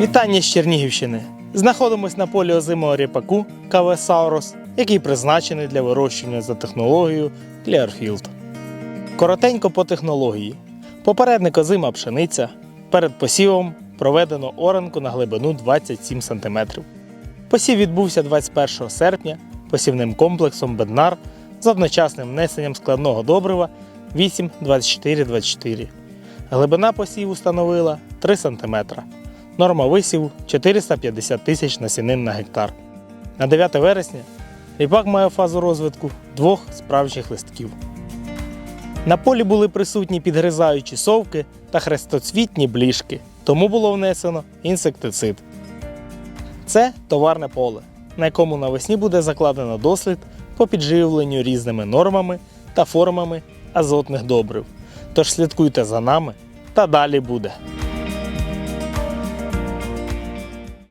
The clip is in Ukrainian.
Вітання з Чернігівщини. Знаходимось на полі озимого ріпаку КВ який призначений для вирощування за технологією Clearfield. Коротенько по технології. Попередник озима пшениця. Перед посівом проведено оранку на глибину 27 см. Посів відбувся 21 серпня посівним комплексом Беднар з одночасним внесенням складного добрива 8-24-24. Глибина посіву становила 3 см. Норма висіву 450 тисяч насінин на гектар. На 9 вересня ріпак має фазу розвитку двох справжніх листків. На полі були присутні підгризаючі совки та хрестоцвітні бліжки, тому було внесено інсектицид. Це товарне поле, на якому навесні буде закладено дослід по підживленню різними нормами та формами азотних добрив. Тож слідкуйте за нами та далі буде.